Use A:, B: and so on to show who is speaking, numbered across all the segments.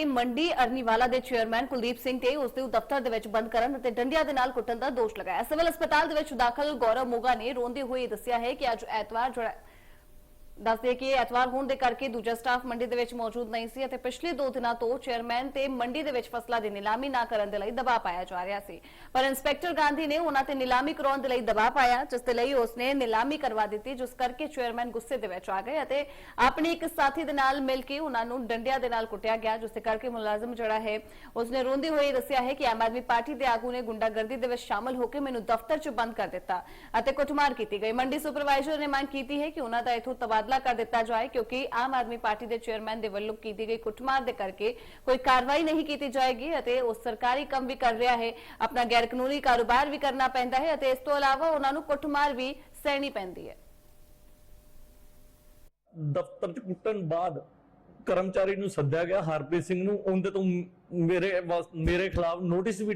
A: ਤੇ ਮੰਡੀ ਅਰਨੀਵਾਲਾ ਦੇ ਚੇਅਰਮੈਨ ਕੁਲਦੀਪ ਸਿੰਘ ਤੇ ਉਸ ਦੇ ਦਫ਼ਤਰ ਦੇ ਵਿੱਚ ਬੰਦ ਕਰਨ ਅਤੇ ਡੰਡਿਆਂ ਦੇ ਨਾਲ ਕੁੱਟਣ ਦਾ ਦੋਸ਼ ਲਗਾਇਆ। ਸਿਵਲ ਹਸਪਤਾਲ ਦੇ ਵਿੱਚ ਦਾਖਲ ਗੌਰਵ ਮੋਗਾ ਨੇ ਰੋਂਦੇ ਹੋਏ ਦੱਸਿਆ ਹੈ ਕਿ ਅੱਜ ਐਤਵਾਰ ਜਿਹੜਾ ਦੱਸਦੇ ਕਿ ਐਤਵਾਰ ਹੋਣ ਦੇ ਕਰਕੇ ਦੂਜਾ ਸਟਾਫ ਮੰਡੀ ਦੇ ਵਿੱਚ ਮੌਜੂਦ ਨਹੀਂ ਸੀ ਅਤੇ ਪਿਛਲੇ 2 ਦਿਨਾਂ ਤੋਂ ਚੇਅਰਮੈਨ ਤੇ ਮੰਡੀ ਦੇ ਵਿੱਚ ਫਸਲਾਂ ਦੀ ਨਿਲਾਮੀ ਨਾ ਕਰਨ ਦੇ ਲਈ ਦਬਾਅ ਪਾਇਆ ਜਾ ਰਿਹਾ ਸੀ। ਪਰ ਇੰਸਪੈਕਟਰ ਗਾਂਧੀ ਨੇ ਉਹਨਾਂ ਤੇ ਨਿਲਾਮੀ ਕਰਾਉਣ ਦੇ ਲਈ ਦਬਾਅ ਪਾਇਆ, ਜਿਸ ਦੇ ਲਈ ਉਸਨੇ ਨਿਲਾਮੀ ਕਰਵਾ ਦਿੱਤੀ, ਜਿਸ ਕਰਕੇ ਚੇਅਰਮੈਨ ਗੁੱਸੇ ਦੇ ਵਿੱਚ ਆ ਗਏ ਅਤੇ ਆਪਣੇ ਇੱਕ ਸਾਥੀ ਦੇ ਨਾਲ ਮਿਲ ਕੇ ਉਹਨਾਂ ਨੂੰ ਡੰਡਿਆਂ ਦੇ ਨਾਲ ਕੁੱਟਿਆ ਗਿਆ, ਜਿਸ ਦੇ ਕਰਕੇ ਮੁਲਾਜ਼ਮ ਜਿਹੜਾ ਹੈ ਉਸਨੇ ਰੋਂਦੇ ਹੋਏ ਦੱਸਿਆ ਹੈ ਕਿ ਆਮ ਆਦਮੀ ਪਾਰਟੀ ਦੇ ਆਗੂ ਨੇ ਗੁੰਡਾਗਰਦੀ ਦੇ ਵਿੱਚ ਸ਼ਾਮਲ ਹੋ ਕੇ ਮੈਨੂੰ ਦਫ਼ਤਰ 'ਚ ਬੰਦ ਕਰ ਦਿੱਤਾ ਅਤੇ ਕੁੱਟਮਾਰ ਕੀਤੀ ਗਈ। ਮੰਡੀ ਸੁਪਰਵਾਈਜ਼ਰ ਨੇ ਮੰਗ ਕੀਤੀ ਹੈ ਕਿ ਉਹਨਾਂ ਦਾ ਇਥੋਂ ਤਬਾਦਲਾ ਕਰ ਦਿੱਤਾ ਜਾਏ, ਕਿਉਂਕਿ ਆਮ ਆਦਮੀ ਪਾਰਟੀ ਦੇ ਚੇਅਰਮੈਨ ਦੇ ਵੱਲੋਂ ਕੀਤੀ ਗਈ ਕੁੱਟਮਾਰ ਦੇ ਕਰਕੇ ਕੋਈ ਕਾਰਵਾਈ ਨਹੀਂ ਕੀਤੀ ਜਾਏਗੀ ਅਤੇ ਉਹ ਸਰਕਾਰੀ ਕੰਮ ਵੀ ਕਰ ਰਿਹਾ ਹੈ। ਆਪਣਾ ਗੈਰ ਕਾਨੂੰਨੀ ਕਾਰੋਬਾਰ ਵੀ ਕਰਨਾ ਪੈਂਦਾ ਹੈ ਅਤੇ ਇਸ ਤੋਂ ਇਲਾਵਾ ਉਹਨਾਂ ਨੂੰ ਕੁੱਟਮਾਰ ਵੀ ਸਹਿਣੀ ਪੈਂਦੀ ਹੈ।
B: ਦਫ਼ਤਰ ਚ ਕੁੱਟਣ ਬਾਅਦ ਕਰਮਚਾਰੀ ਨੂੰ ਸੱਦਿਆ ਗਿਆ ਹਰਪ੍ਰੀਤ ਸਿੰਘ ਨੂੰ ਉਹਦੇ ਤੋਂ ਮੇਰੇ ਮੇਰੇ ਖਿਲਾਫ ਨੋਟਿਸ ਵੀ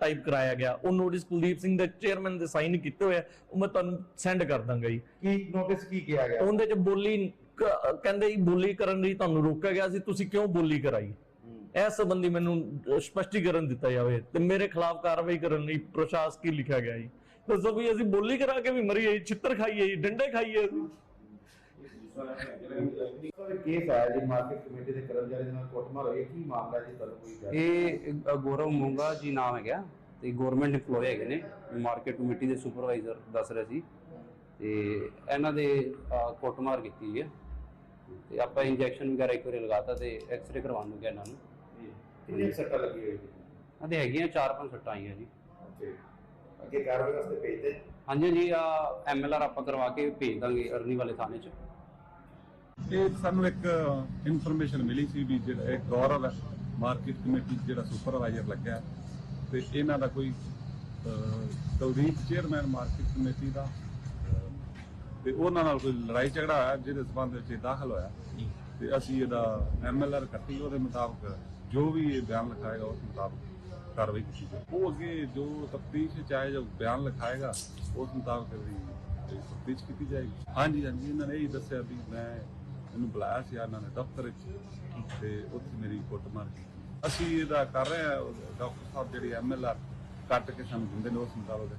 B: ਟਾਈਪ ਕਰਾਇਆ ਗਿਆ। ਉਹ ਨੋਟਿਸ ਕੁਲਦੀਪ ਸਿੰਘ ਦੇ ਚੇਅਰਮੈਨ ਦੇ ਸਾਈਨ ਕੀਤੇ ਹੋਏ ਉਹ ਮੈਂ ਤੁਹਾਨੂੰ ਸੈਂਡ ਕਰ ਦਾਂਗਾ ਜੀ।
C: ਕੀ ਨੋਟਿਸ ਕੀ ਕਿਹਾ ਗਿਆ?
B: ਉਹਦੇ ਚ ਬੋਲੀ ਕਹਿੰਦੇ ਜੀ ਬੋਲੀ ਕਰਨ ਲਈ ਤੁਹਾਨੂੰ ਰੋਕਿਆ ਗਿਆ ਸੀ ਤੁਸੀਂ ਕਿਉਂ ਬੋਲੀ ਕਰਾਈ? ਇਸ ਸੰਬੰਧੀ ਮੈਨੂੰ ਸਪਸ਼ਟੀਕਰਨ ਦਿੱਤਾ ਜਾਵੇ ਤੇ ਮੇਰੇ ਖਿਲਾਫ ਕਾਰਵਾਈ ਕਰਨ ਲਈ ਪ੍ਰਸ਼ਾਸ ਕੀ ਲਿਖਿਆ ਗਿਆ ਜੀ। ਦੱਸੋ ਵੀ ਅਸੀਂ ਬੋਲੀ ਕਰਾ ਕੇ ਵੀ ਮਰੀਏ ਜੀ, ਛਿੱਤਰ ਖਾਈਏ ਜੀ ਡੰਡੇ ਖਾਈਏ ਅਸੀਂ।
C: ਕੇਸ ਆਇਆ ਜੀ ਮਾਰਕੀਟ ਕਮੇਟੀ ਦੇ ਕਰਮਚਾਰੀ ਦੇ ਨਾਲ ਕੁੱਟਮਾਰ ਹੋਈ ਹੈ। ਕੀ ਮਾਮਲਾ ਜੀ? ਤੁਹਾਨੂੰ ਕੋਈ ਜਾਣਕਾਰੀ?
D: ਇਹ ਅ, ਗੌਰਵ ਮੂੰਗਾ ਜੀ ਨਾਮ ਹੈਗਾ ਤੇ ਗਵਰਨਮੈਂਟ EMPLOYE ਹੈਗੇ ਨੇ। ਮਾਰਕੀਟ ਕਮੇਟੀ ਦੇ ਸੁਪਰਵਾਈਜ਼ਰ ਦੱਸ ਰਹੇ ਸੀ। ਤੇ ਇਹਨਾਂ ਦੇ ਅ, ਕੁੱਟਮਾਰ ਕੀਤੀ ਹੈ। ਤੇ ਆਪਾਂ ਇੰਜੈਕਸ਼ਨ ਵਗੈਰਾ ਇੱਕ ਵਾਰੀ ਲਗਾਤਾ ਤੇ ਐਕਸ-ਰੇ ਕਰਵਾਉਣ ਨੂੰ ਗਿਆ ਇਹਨਾਂ ਨੂੰ।
C: ਕਿੰਨੀ ਸੱਟਾਂ ਲੱਗੀ ਹੋਈ ਜੀ?
D: ਅਤੇ ਹੈਗੀਆਂ ਚਾਰ ਪੰਜ ਸੱਟਾਂ ਆਈਆਂ ਜੀ।
C: ਅੱਗੇ ਕਾਰਵਾਈ ਵਾਸਤੇ ਭੇਜਦੇ?
D: ਹਾਂਜੀ ਜੀ ਆ ਐਮਐਲਆਰ ਆਪਾਂ ਕਰਵਾ ਕੇ ਭੇਜ ਦਾਂਗੇ ਅਰਨੀ ਵਾਲੇ ਥਾਣੇ 'ਚ।
E: ਇਹ ਸਾਨੂੰ ਇੱਕ ਇਨਫੋਰਮੇਸ਼ਨ ਮਿਲੀ ਸੀ ਵੀ ਜਿਹੜਾ ਇਹ ਗੌਰਵ ਹੈ ਮਾਰਕੀਟ ਕਮੇਟੀ 'ਚ ਜਿਹੜਾ ਸੁਪਰਵਾਈਜ਼ਰ ਲੱਗਿਆ ਤੇ ਇਹਨਾਂ ਦਾ ਕੋਈ ਅਹ, ਕੁਲਦੀਪ ਚੇਅਰਮੈਨ ਮਾਰਕੀਟ ਕਮੇਟੀ ਦਾ ਤੇ ਉਹਨਾਂ ਨਾਲ ਕੋਈ ਲੜਾਈ ਝਗੜਾ ਹੋਇਆ ਜਿਹਦੇ ਸਬੰਧ ਵਿੱਚ ਇਹ ਦਾਖਲ ਹੋਇਆ। ਤੇ ਅਸੀਂ ਇਹਦਾ ਐਮਐਲਆਰ ਕੱਟੀ ਉਹਦੇ ਮੁਤਾਬਕ ਜੋ ਵੀ ਇਹ ਬਿਆਨ ਲਿਖਾਏਗਾ ਉਸ ਮੁਤਾਬਕ ਕਾਰਵਾਈ ਕੀਤੀ ਜਾਵੇ ਉਹ ਅੱਗੇ ਜੋ ਤਫਤੀਸ਼ ਚਾਹੇ ਜੋ ਬਿਆਨ ਲਿਖਾਏਗਾ ਉਸ ਮੁਤਾਬਕ ਦੀ ਤਫਤੀਸ਼ ਕੀਤੀ ਜਾਏਗੀ। ਹਾਂਜੀ ਹਾਂਜੀ ਇਹਨਾਂ ਨੇ ਇਹ ਦੱਸਿਆ ਵੀ ਮੈਂ ਇਹਨੂੰ ਬੁਲਾਇਆ ਸੀ ਇਹਨਾਂ ਨੇ ਦਫ਼ਤਰ ਵਿੱਚ ਤੇ ਉੱਥੇ ਮੇਰੀ ਕੁੱਟਮਾਰ ਕੀਤੀ। ਅਸੀਂ ਇਹਦਾ ਕਰ ਰਹੇ ਹਾਂ ਡਾਕਟਰ ਸਾਹਿਬ ਜਿਹੜੀ ਐਮਐਲਆਰ ਕੱਟ ਕੇ ਸਾਨੂੰ ਦਿੰਦੇ ਨੇ, ਉਸ ਮੁਤਾਬਕ